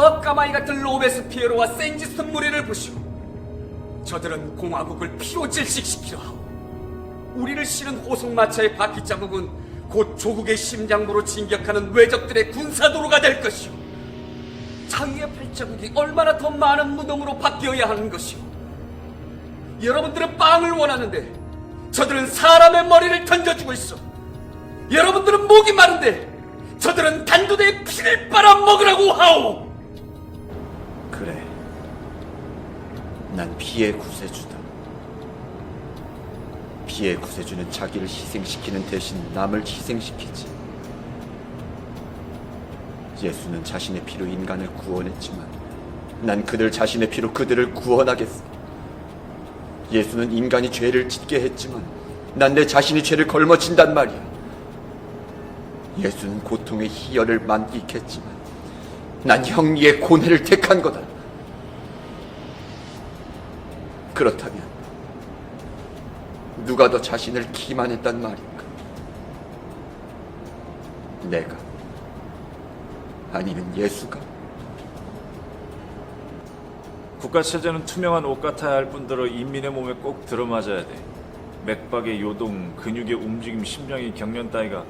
저 까마귀 같은 로베스피에로와 생지스 무리를 보시오. 저들은 공화국을 피로 질식시키려 하오. 우리를 실은 호송마차의 바퀴 자국은 곧 조국의 심장부로 진격하는 외적들의 군사도로가 될 것이오. 자기의 발자국이 얼마나 더 많은 무덤으로 바뀌어야 하는 것이오. 여러분들은 빵을 원하는데 저들은 사람의 머리를 던져주고 있어. 여러분들은 목이 마른데 저들은 단두대에 피를 빨아 먹으라고 하오. 난 피의 구세주다. 피의 구세주는 자기를 희생시키는 대신 남을 희생시키지. 예수는 자신의 피로 인간을 구원했지만 난 그들 자신의 피로 그들을 구원하겠어. 예수는 인간이 죄를 짓게 했지만 난 내 자신이 죄를 걸머진단 말이야. 예수는 고통의 희열을 만끽했지만 난 형리의 고뇌를 택한 거다. 그렇다면 누가 더 자신을 기만했단 말인가? 내가 아니면 예수가? 국가 체제는 투명한 옷 같아야 할 뿐더러 인민의 몸에 꼭 들어맞아야 돼. 맥박의 요동, 근육의 움직임, 심장의 경련 따위가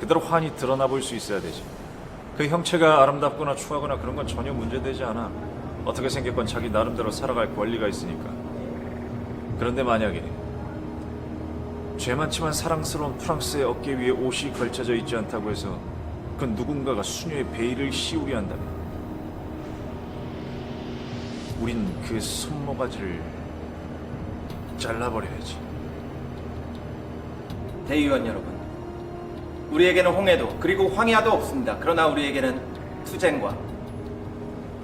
그대로 환히 드러나 볼 수 있어야 되지. 그 형체가 아름답거나 추하거나 그런 건 전혀 문제되지 않아. 어떻게 생겼건 자기 나름대로 살아갈 권리가 있으니까. 그런데 만약에 죄 많지만 사랑스러운 프랑스의 어깨 위에 옷이 걸쳐져 있지 않다고 해서 그 누군가가 수녀의 베일을 씌우려 한다면 우린 그 손모가지를 잘라버려야지. 대의원 여러분, 우리에게는 홍해도 그리고 황야도 없습니다. 그러나 우리에게는 투쟁과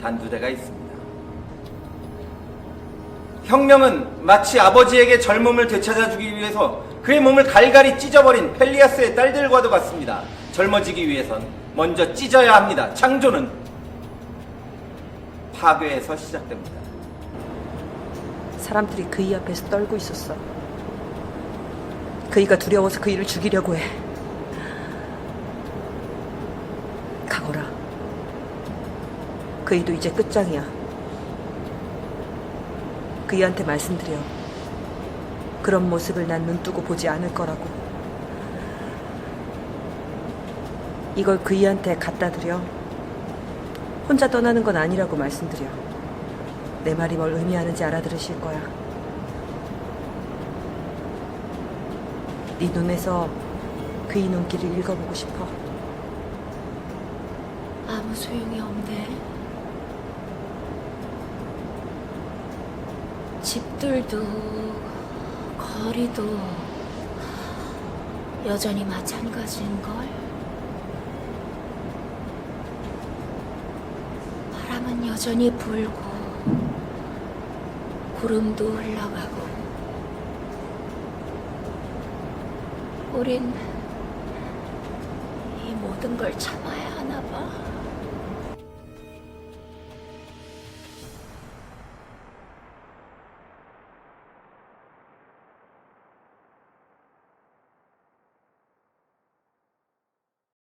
단두대가 있습니다. 혁명은 마치 아버지에게 젊음을 되찾아주기 위해서 그의 몸을 갈갈이 찢어버린 펠리아스의 딸들과도 같습니다. 젊어지기 위해선 먼저 찢어야 합니다. 창조는 파괴에서 시작됩니다. 사람들이 그이 앞에서 떨고 있었어. 그이가 두려워서 그이를 죽이려고 해. 가거라. 그이도 이제 끝장이야. 그이한테 말씀드려. 그런 모습을 난 눈뜨고 보지 않을 거라고. 이걸 그이한테 갖다 드려. 혼자 떠나는 건 아니라고 말씀드려. 내 말이 뭘 의미하는지 알아들으실 거야. 네 눈에서 그이 눈길을 읽어보고 싶어. 아무 소용이 없네. 집들도 거리도 여전히 마찬가지인걸. 바람은 여전히 불고 구름도 흘러가고 우린 이 모든 걸 참아야 하나 봐.